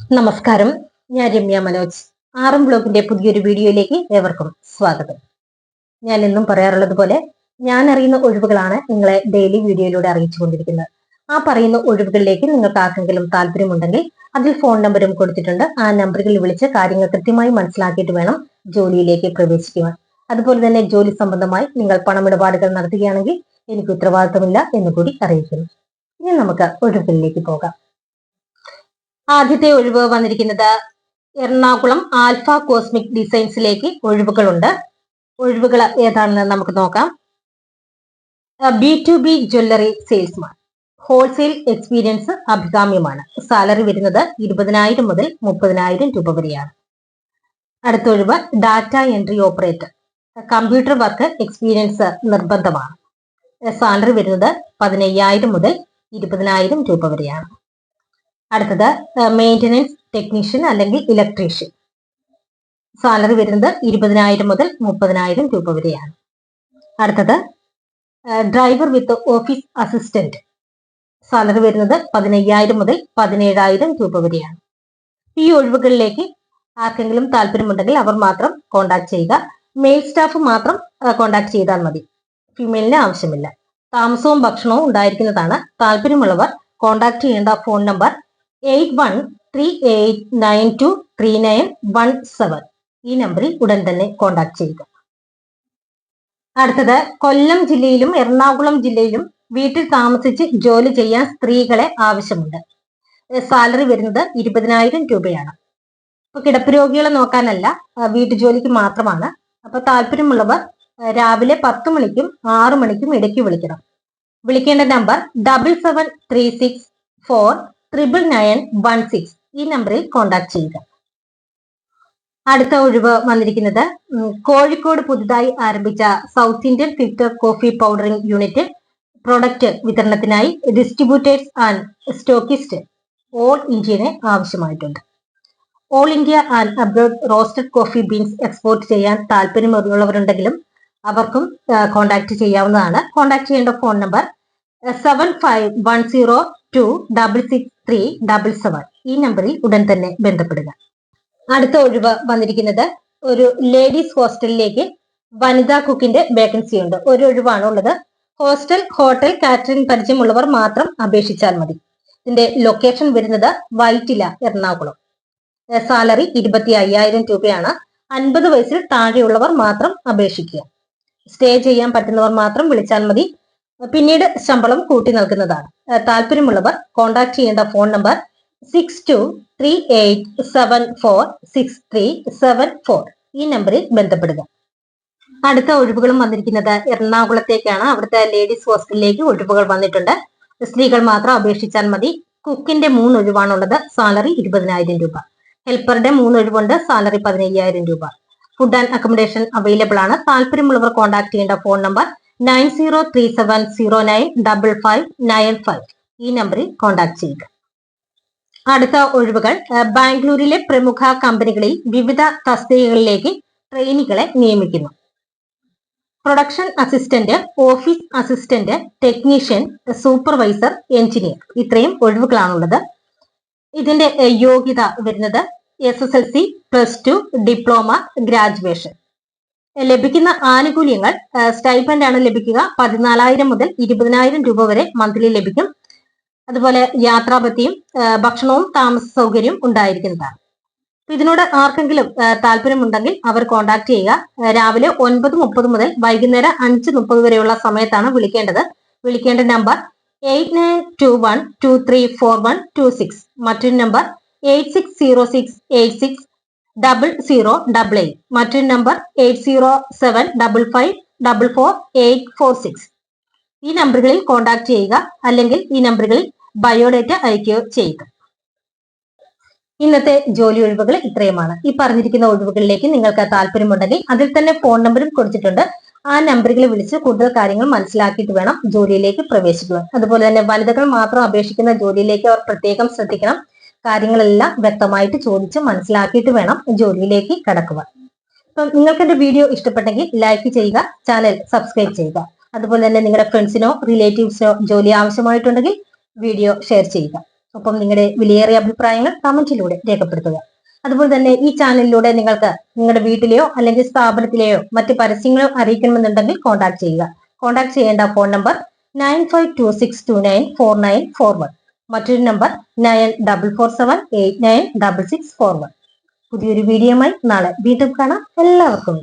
നമസ്കാരം. ഞാൻ രമ്യ മനോജ്. ആറും ബ്ലോഗിന്റെ പുതിയൊരു വീഡിയോയിലേക്ക് ഏവർക്കും സ്വാഗതം. ഞാൻ എന്നും പറയാറുള്ളത് പോലെ ഞാൻ അറിയുന്ന ഒഴിവുകളാണ് നിങ്ങളെ ഡെയിലി വീഡിയോയിലൂടെ അറിയിച്ചുകൊണ്ടിരിക്കുന്നത് ആ പറയുന്ന ഒഴിവുകളിലേക്ക് നിങ്ങൾക്ക് ആർക്കെങ്കിലും താല്പര്യമുണ്ടെങ്കിൽ അതിൽ ഫോൺ നമ്പറും കൊടുത്തിട്ടുണ്ട്. ആ നമ്പറുകളിൽ വിളിച്ച് കാര്യങ്ങൾ കൃത്യമായി മനസ്സിലാക്കിയിട്ട് വേണം ജോലിയിലേക്ക് പ്രവേശിക്കുവാൻ. അതുപോലെ തന്നെ ജോലി സംബന്ധമായി നിങ്ങൾ പണമിടപാടുകൾ നടത്തുകയാണെങ്കിൽ എനിക്ക് ഉത്തരവാദിത്തമില്ല എന്ന് കൂടി അറിയിക്കുന്നു. ഇനി നമുക്ക് ഒഴിവുകളിലേക്ക് പോകാം. ആദ്യത്തെ ഒഴിവ് വന്നിരിക്കുന്നത് എറണാകുളം ആൽഫ കോസ്മിക് ഡിസൈൻസിലേക്ക് ഒഴിവുകളുണ്ട്. ഒഴിവുകൾ ഏതാണെന്ന് നമുക്ക് നോക്കാം. B to B jewellery salesman. Wholesale experience അഭികാമ്യമാണ്. സാലറി വരുന്നത് ഇരുപതിനായിരം മുതൽ മുപ്പതിനായിരം രൂപ വരെയാണ്. അടുത്ത ഒഴിവ് data entry operator. Computer work experience നിർബന്ധമാണ്. സാലറി വരുന്നത് പതിനയ്യായിരം മുതൽ ഇരുപതിനായിരം രൂപ വരെയാണ്. അടുത്തത് മെയിന്റനൻസ് ടെക്നീഷ്യൻ അല്ലെങ്കിൽ ഇലക്ട്രീഷ്യൻ സാലറി വരുന്നത് ഇരുപതിനായിരം മുതൽ മുപ്പതിനായിരം രൂപ വരെയാണ്. അടുത്തത് driver with office assistant salary വരുന്നത് പതിനയ്യായിരം മുതൽ പതിനേഴായിരം രൂപ വരെയാണ്. ഈ ഒഴിവുകളിലേക്ക് ആർക്കെങ്കിലും താല്പര്യമുണ്ടെങ്കിൽ അവർ മാത്രം കോണ്ടാക്ട് ചെയ്യുക. മെയിൽ സ്റ്റാഫ് മാത്രം കോണ്ടാക്ട് ചെയ്താൽ മതി. ഫീമെയിലിന് ആവശ്യമില്ല. താമസവും ഭക്ഷണവും ഉണ്ടായിരിക്കുന്നതാണ് താല്പര്യമുള്ളവർ കോണ്ടാക്ട് ചെയ്യേണ്ട phone number eight one three eight nine two three nine one seven ഈ നമ്പറിൽ ഉടൻ തന്നെ കോണ്ടാക്ട് ചെയ്യുക. അടുത്തത് കൊല്ലം ജില്ലയിലും എറണാകുളം ജില്ലയിലും വീട്ടിൽ താമസിച്ച് ജോലി ചെയ്യാൻ സ്ത്രീകളെ ആവശ്യമുണ്ട്. സാലറി വരുന്നത് ഇരുപതിനായിരം രൂപയാണ്. ഇപ്പൊ കിടപ്പ് രോഗികളെ നോക്കാനല്ല വീട്ടു ജോലിക്ക് മാത്രമാണ്. അപ്പൊ താല്പര്യമുള്ളവർ രാവിലെ പത്ത് മണിക്കും ആറു മണിക്കും ഇടയ്ക്ക് വിളിക്കണം. വിളിക്കേണ്ട number double seven three six four triple nine one six ഈ നമ്പറിൽ കോൺടാക്ട് ചെയ്യുക. അടുത്ത ഒഴിവ് വന്നിരിക്കുന്നത് കോഴിക്കോട് പുതുതായി ആരംഭിച്ച south Indian filter coffee powdering unit product വിതരണത്തിനായി ഡിസ്ട്രിബ്യൂട്ടേഴ്സ് ആൻഡ് സ്റ്റോക്കിസ്റ്റ് ഓൾ ഇന്ത്യനെ ആവശ്യമായിട്ടുണ്ട്. All India and abroad roasted coffee beans export ചെയ്യാൻ താല്പര്യമുള്ളവരുണ്ടെങ്കിലും അവർക്കും കോൺടാക്ട് ചെയ്യാവുന്നതാണ്. കോൺടാക്ട് ചെയ്യേണ്ട phone number seven five one zero two double six three double seven ഈ നമ്പറിൽ ഉടൻ തന്നെ ബന്ധപ്പെടുക. അടുത്ത ഒഴിവ് വന്നിരിക്കുന്നത് ഒരു ലേഡീസ് ഹോസ്റ്റലിലേക്ക് വനിതാ കുക്കിന്റെ വേക്കൻസി ഉണ്ട്. ഒരു ഒഴിവാണ് ഉള്ളത്. ഹോസ്റ്റൽ ഹോട്ടൽ കാറ്ററിംഗ് പരിചയമുള്ളവർ മാത്രം അപേക്ഷിച്ചാൽ മതി. ഇതിന്റെ ലൊക്കേഷൻ വരുന്നത് വൈറ്റില എറണാകുളം. സാലറി ഇരുപത്തി അയ്യായിരം രൂപയാണ്. അൻപത് വയസ്സിൽ താഴെയുള്ളവർ മാത്രം അപേക്ഷിക്കുക. സ്റ്റേ ചെയ്യാൻ പറ്റുന്നവർ മാത്രം വിളിച്ചാൽ മതി. പിന്നീട് ശമ്പളം കൂട്ടി നൽകുന്നതാണ്. താല്പര്യമുള്ളവർ കോൺടാക്ട് ചെയ്യേണ്ട phone number six two three eight seven four six three seven four ഈ നമ്പറിൽ ബന്ധപ്പെടുക. അടുത്ത ഒഴിവുകളും വന്നിരിക്കുന്നത് എറണാകുളത്തേക്കാണ്. അവിടുത്തെ ലേഡീസ് ഹോസ്റ്റലിലേക്ക് ഒഴിവുകൾ വന്നിട്ടുണ്ട്. സ്ത്രീകൾ മാത്രം അപേക്ഷിച്ചാൽ മതി. കുക്കിന്റെ മൂന്ന് ഒഴിവാണുള്ളത് സാലറി ഇരുപതിനായിരം രൂപ. ഹെൽപ്പറുടെ മൂന്ന് ഒഴിവുണ്ട് സാലറി പതിനയ്യായിരം രൂപ. ഫുഡ് ആൻഡ് അക്കോമഡേഷൻ അവൈലബിൾ ആണ്. താല്പര്യമുള്ളവർ കോൺടാക്ട് ചെയ്യേണ്ട phone number nine zero three seven zero nine double five nine five ഈ നമ്പറിൽ കോൺടാക്ട് ചെയ്യുക. അടുത്ത ഒഴിവുകൾ ബാംഗ്ലൂരിലെ പ്രമുഖ കമ്പനികളിൽ വിവിധ തസ്തികകളിലേക്ക് ട്രെയിനികളെ നിയമിക്കുന്നു. Production assistant office assistant technician supervisor engineer ഇത്രയും ഒഴിവുകളാണുള്ളത്. ഇതിന്റെ യോഗ്യത വരുന്നത് S S L C plus two diploma graduation. ലഭിക്കുന്ന ആനുകൂല്യങ്ങൾ സ്റ്റൈപ്പൻഡ് ആണ് ലഭിക്കുക. പതിനാലായിരം മുതൽ ഇരുപതിനായിരം രൂപ വരെ മന്ത്ലി ലഭിക്കും. അതുപോലെ യാത്രാപത്തിയും ഭക്ഷണവും താമസ സൗകര്യവും ഉണ്ടായിരിക്കുന്നതാണ്. ഇതിനോട് ആർക്കെങ്കിലും താല്പര്യമുണ്ടെങ്കിൽ അവർ കോൺടാക്ട് ചെയ്യുക. രാവിലെ ഒൻപത് മുപ്പത് മുതൽ വൈകുന്നേരം അഞ്ച് മുപ്പത് വരെയുള്ള സമയത്താണ് വിളിക്കേണ്ടത്. വിളിക്കേണ്ട number eight nine two one two three four one two six. മറ്റൊരു number eight six zero six eight six double zero double eight മറ്റൊരു number eight zero seven double five double four eight four six ഈ നമ്പറുകളിൽ contact ചെയ്യുക അല്ലെങ്കിൽ ഈ നമ്പറുകളിൽ biodata അയക്കുകയോ ചെയ്യുക. ഇന്നത്തെ ജോലി ഒഴിവുകൾ ഇത്രയുമാണ്. ഈ പറഞ്ഞിരിക്കുന്ന ഒഴിവുകളിലേക്ക് നിങ്ങൾക്ക് താല്പര്യമുണ്ടെങ്കിൽ അതിൽ തന്നെ ഫോൺ നമ്പറും കൊടുത്തിട്ടുണ്ട്. ആ നമ്പറുകൾ വിളിച്ച് കൂടുതൽ കാര്യങ്ങൾ മനസ്സിലാക്കിയിട്ട് വേണം ജോലിയിലേക്ക് പ്രവേശിക്കുവാൻ. അതുപോലെ തന്നെ വനിതകൾ മാത്രം അപേക്ഷിക്കുന്ന ജോലിയിലേക്ക് അവർ പ്രത്യേകം ശ്രദ്ധിക്കണം. കാര്യങ്ങളെല്ലാം വ്യക്തമായിട്ട് ചോദിച്ച് മനസ്സിലാക്കിയിട്ട് വേണം ജോലിയിലേക്ക് കടക്കുവാൻ. അപ്പം നിങ്ങൾക്ക് എന്റെ വീഡിയോ ഇഷ്ടപ്പെട്ടെങ്കിൽ ലൈക്ക് ചെയ്യുക ചാനൽ സബ്സ്ക്രൈബ് ചെയ്യുക. അതുപോലെ തന്നെ നിങ്ങളുടെ ഫ്രണ്ട്സിനോ റിലേറ്റീവ്സിനോ ജോലി ആവശ്യമായിട്ടുണ്ടെങ്കിൽ വീഡിയോ ഷെയർ ചെയ്യുക. ഒപ്പം നിങ്ങളുടെ വിലയേറിയ അഭിപ്രായങ്ങൾ കമന്റിലൂടെ രേഖപ്പെടുത്തുക. അതുപോലെ തന്നെ ഈ ചാനലിലൂടെ നിങ്ങൾക്ക് നിങ്ങളുടെ വീട്ടിലെയോ അല്ലെങ്കിൽ സ്ഥാപനത്തിലെയോ മറ്റ് പരസ്യങ്ങളോ അറിയിക്കണമെന്നുണ്ടെങ്കിൽ കോൺടാക്ട് ചെയ്യുക. കോൺടാക്ട് ചെയ്യേണ്ട phone number nine five two six two nine four nine four one. മറ്റൊരു number nine double four seven eight nine double six four one പുതിയൊരു വീഡിയോയുമായി നാളെ വീണ്ടും കാണാം. എല്ലാവർക്കും